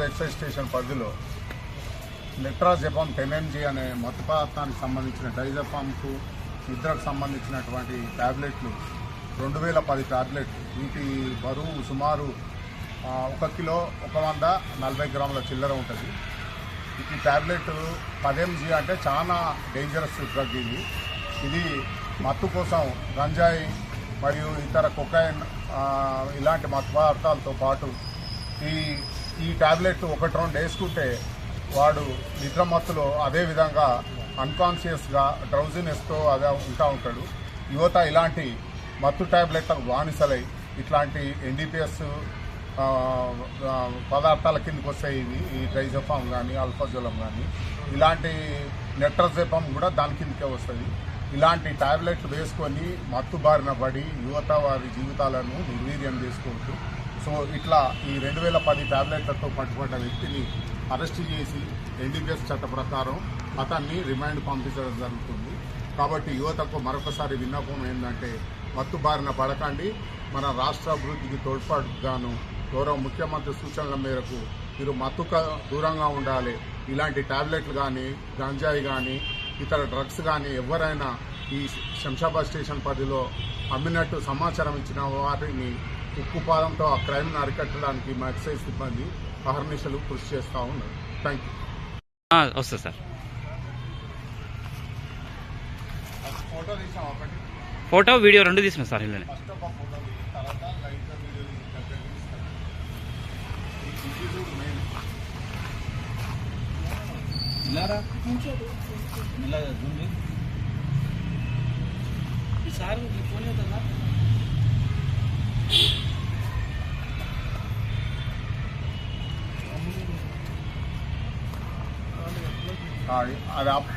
Excise station పరిధిలో నెట్రాజెపామ్ ten MG అనే మత్తు పదార్థానికి సంబంధించిన డైజెపామ్కు నిద్రకు సంబంధించినటువంటి ట్యాబ్లెట్లు రెండు వేల పది ట్యాబ్లెట్ వీటి బరువు సుమారు ఒక కిలో ఒక వంద నలభై గ్రాముల చిల్లర ఉంటుంది. ఈ ట్యాబ్లెట్ పదెంజీ అంటే చాలా డేంజరస్ డ్రగ్ ఇది. ఇది మత్తు కోసం గంజాయి మరియు ఇతర కొకైన్ ఇలాంటి మత్తు పదార్థాలతో పాటు ఈ ఈ టాబ్లెట్ ఒకటి రెండు వేసుకుంటే వాడు నిద్ర మత్తులో అదే విధంగా అన్కాన్షియస్గా డ్రౌజినెస్తో అదే ఉంటా ఉంటాడు. యువత ఇలాంటి మత్తు టాబ్లెట్లకు బానిసలై ఇట్లాంటి ఎన్డీపీఎస్ పదార్థాల కిందకి వస్తాయి ఇవి ఈ ట్రైజోఫామ్ కానీ అల్ఫాజోలం కానీ ఇలాంటి నెట్రజెఫామ్ కూడా దాని కిందకే వస్తుంది. ఇలాంటి టాబ్లెట్లు వేసుకొని మత్తు బారిన పడి యువత వారి జీవితాలను నిర్వీర్యం చేసుకోవచ్చు సో ఇట్లా ఈ రెండు వేల పది టాబ్లెట్లతో పట్టుబడ్డ వ్యక్తిని అరెస్ట్ చేసి ఎన్డీపీఎస్ చట్ట ప్రకారం అతన్ని రిమాండ్ పంపించడం జరుగుతుంది. కాబట్టి యువతకు మరొకసారి విన్నపం ఏంటంటే మత్తు బారిన పడకండి. మన రాష్ట్ర అభివృద్ధికి తోడ్పాటుగాను గౌరవ ముఖ్యమంత్రి సూచనల మేరకు మీరు మత్తుక దూరంగా ఉండాలి. ఇలాంటి టాబ్లెట్లు కానీ గంజాయి కానీ ఇతర డ్రగ్స్ కానీ ఎవరైనా ఈ శంషాబాద్ స్టేషన్ పరిధిలో అమ్మినట్టు సమాచారం ఇచ్చిన వారిని ఉక్కుపాదంతో ఆ క్రైమ్ను అరికట్టడానికి మా ఎక్సైజ్ సిబ్బంది అహర్నిశలు కృషి చేస్తూ ఉన్నారు. థ్యాంక్ యూ ఆ, వస్తుంది సార్. ఫోటో తీసాం ఒకటి? ఫోటో వీడియో రెండు తీసుకున్నా సార్ ఇల్లుని. ఫస్ట్ ఒక ఫోటో తీసి తర్వాత లైట్గా వీడియో తీసి దగ్గర తీస్తాను ఇది చూడు మెయిన్ ఇలారా ఇలా జూమ్ సార్ ఫోన్ అవుతుందా అది- అది ఆప్-